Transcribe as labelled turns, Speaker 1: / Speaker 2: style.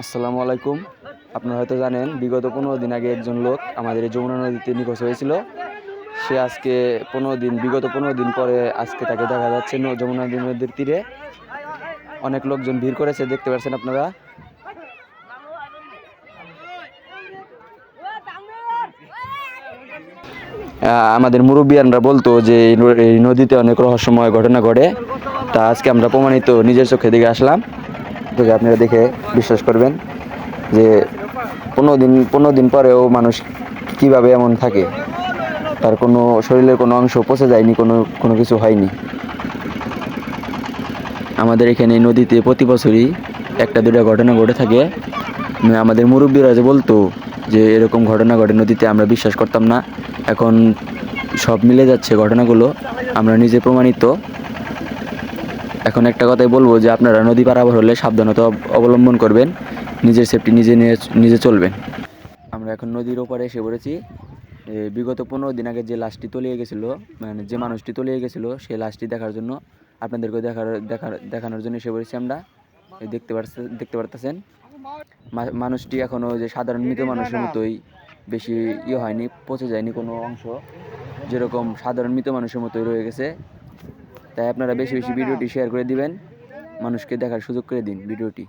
Speaker 1: আসসালামু আলাইকুম। আপনারা হয়তো জানেন, বিগত পনেরো দিন আগে একজন লোক আমাদের এই যমুনা নদীতে নিখোঁজ হয়েছিল। সে আজকে পনেরো দিন, বিগত পনেরো দিন পরে আজকে তাকে দেখা যাচ্ছে যমুনা নদীর তীরে। অনেক লোকজন ভিড় করেছে, দেখতে পাচ্ছেন আপনারা। আমাদের মুরব্বিয়ানরা বলতো যে এই নদীতে অনেক রহস্যময় ঘটনা ঘটে। তা আজকে আমরা প্রমাণিত, নিজের চোখে দিকে আসলাম। যদি আপনারা দেখে বিশ্বাস করবেন যে পনেরো দিন পনেরো দিন পরেও মানুষ কীভাবে এমন থাকে। তার কোনো শরীরের কোনো অংশ পচে যায়নি, কোনো কোনো কিছু হয়নি। আমাদের এখানে নদীতে প্রতি বছরই একটা দুটা ঘটনা ঘটে থাকে। আমাদের মুরব্বীরা যে বলতো যে এরকম ঘটনা ঘটে নদীতে, আমরা বিশ্বাস করতাম না। এখন সব মিলে যাচ্ছে ঘটনাগুলো। আমরা নিজে প্রমাণিত। এখন একটা কথাই বলব যে আপনারা নদী পারাপার হলে সাবধানতা অবলম্বন করবেন, নিজের সেফটি নিজে নিয়ে নিজে চলবেন। আমরা এখন নদীর ওপারে এসে পড়েছি। বিগত পনেরো দিন আগে যে লাশটি তলিয়ে গেছিল মানে যে মানুষটি তলিয়ে গেছিল সেই লাশটি দেখার জন্য আপনাদেরকে দেখার দেখার, দেখানোর জন্য এসে পড়েছি আমরা। দেখতে পারছে, দেখতে পারতেছেন। মানুষটি এখনও যে সাধারণ মৃত মানুষের মতোই বেশি ইয়ে হয়নি, পচে যায়নি কোনো অংশ। যেরকম সাধারণ মৃত মানুষের মতোই রয়ে গেছে। তাই আপনারা বেশি বেশি ভিডিওটি শেয়ার করে দিবেন। মানুষকে দেখার সুযোগ করে দিন ভিডিওটি।